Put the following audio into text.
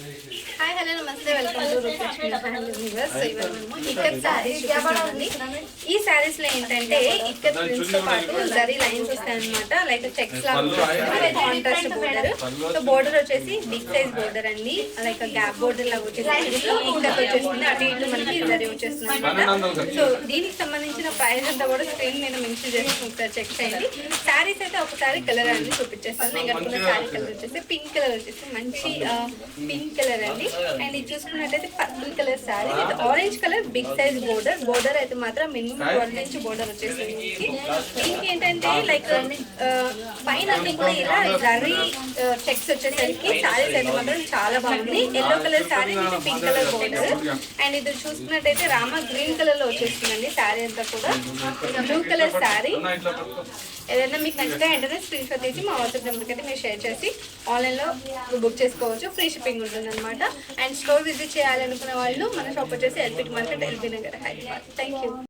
Hi hello నమస్తే welcome to Roopalakshmi family viewers so ఇవాళ మనము ఇక్కత్ శారీస్ చూపిస్తున్నామండి ఈ శారీస్లో ఏంటంటే ఇక్కత్ ప్రింట్స్తో పాటు జరీ లైన్స్ వస్తాయి అనమాట లైక్ చెక్స్ లాగా కాంట్రాస్ట్ బోర్డర్ సో బోర్డర్ వచ్చేసి బిగ్ సైజ్ బోర్డర్ అండి. లైక్ గ్యాప్ బోర్డర్ లాగా వచ్చేసి ఇక్కత్ వచ్చేస్తుంది. అటు ఇటు మనకి జరీ వచ్చేస్తుంది అనమాట సో దీనికి సంబంధించిన ప్రైస్ అంతా కూడా స్క్రీన్ మీద మెన్షన్ చేసి ఒకసారి చెక్ చేయండి. శారీస్ అయితే ఒకసారి కలర్ అనేది చూపించేస్తాను. నేను కట్టుకున్న శారీ కలర్ వచ్చేసి పింక్ కలర్ వచ్చేసి మంచి పింక్ కలర్ అండి. అండ్ ఇది చూసుకున్నట్టయితే purple colour sari with orange colour big size border border అయితే మాత్రం మినిమం ట్వెల్వ్ ఇంచ్ బోర్డర్ వచ్చేసింది దీనికి. దీనికి ఏంటంటే లైక్ పైన అన్ని కూడా ఇలా జరీ చెక్స్ వచ్చేసరికి శారీస్ అయితే మాత్రం చాలా బాగుంది. Yellow colour sari with pink colour border and ఇది చూసుకున్నట్టయితే రామ గ్రీన్ కలర్లో వచ్చేస్తుందండి శారీ అంతా కూడా. బ్లూ కలర్ శారీ ఏదైనా మీకు నచ్చితే వెంటనే స్క్రీన్ షాట్ తీసి మా వాట్సాప్ నెంబర్కి అయితే మీరు షేర్ చేసి ఆన్లైన్లో బుక్ చేసుకోవచ్చు. ఫ్రీ షిప్పింగ్ ఉంటుంది. అనమాట అండ్ స్టోర్ విజిట్ చేయాలనుకునే వాళ్ళు మన షాప్ వచ్చేసి LP market LB Nagar Hyderabad thank you